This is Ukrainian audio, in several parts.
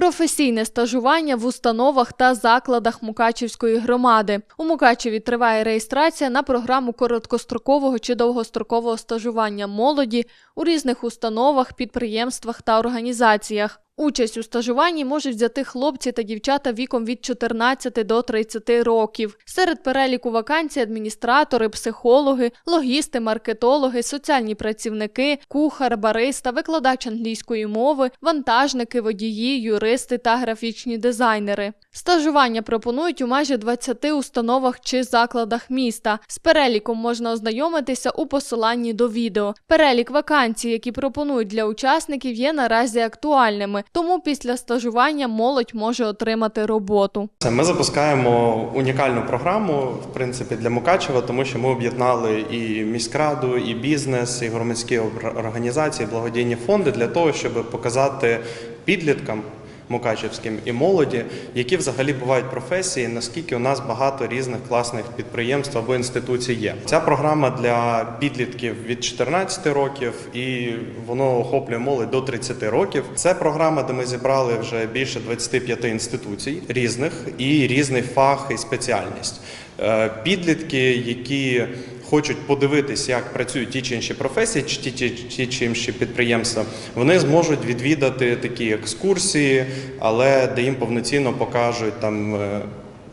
Професійне стажування в установах та закладах Мукачівської громади. У Мукачеві триває реєстрація на програму короткострокового чи довгострокового стажування молоді у різних установах, підприємствах та організаціях. Участь у стажуванні можуть взяти хлопці та дівчата віком від 14 до 30 років. Серед переліку вакансій адміністратори, психологи, логісти, маркетологи, соціальні працівники, кухар, бариста, викладач англійської мови, вантажники, водії, юристи та графічні дизайнери. Стажування пропонують у майже 20 установах чи закладах міста. З переліком можна ознайомитися у посиланні до відео. Перелік вакансій, які пропонують для учасників, є наразі актуальними, тому після стажування молодь може отримати роботу. Ми запускаємо унікальну програму в принципі для Мукачева, тому що ми об'єднали і міськраду, і бізнес, і громадські ор- організації, благодійні фонди для того, щоб показати підліткам. Мукачевським і молоді, які взагалі бувають професії, наскільки у нас багато різних класних підприємств або інституцій є. Ця програма для підлітків від 14 років і воно охоплює молодь до 30 років. Це програма, де ми зібрали вже більше 25 інституцій різних і різний фах і спеціальність. Е, Підлітки, які хочуть подивитися, як працюють ті чи інші професії, чи ті, ті, чи інші підприємства, вони зможуть відвідати такі екскурсії, але де їм повноцінно покажуть там.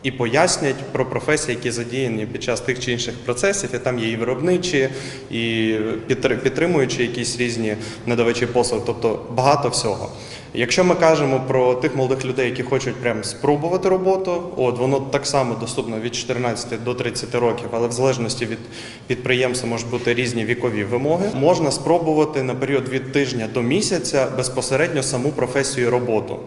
І пояснять про професії, які задіяні під час тих чи інших процесів, і там є і виробничі, і підтри- підтримуючі якісь різні надавачі послуг, тобто багато всього. Якщо ми кажемо про тих молодих людей, які хочуть прям спробувати роботу, от воно так само доступно від 14 до 30 років, але в залежності від підприємства можуть бути різні вікові вимоги. Можна спробувати на період від тижня до місяця безпосередньо саму професію роботу.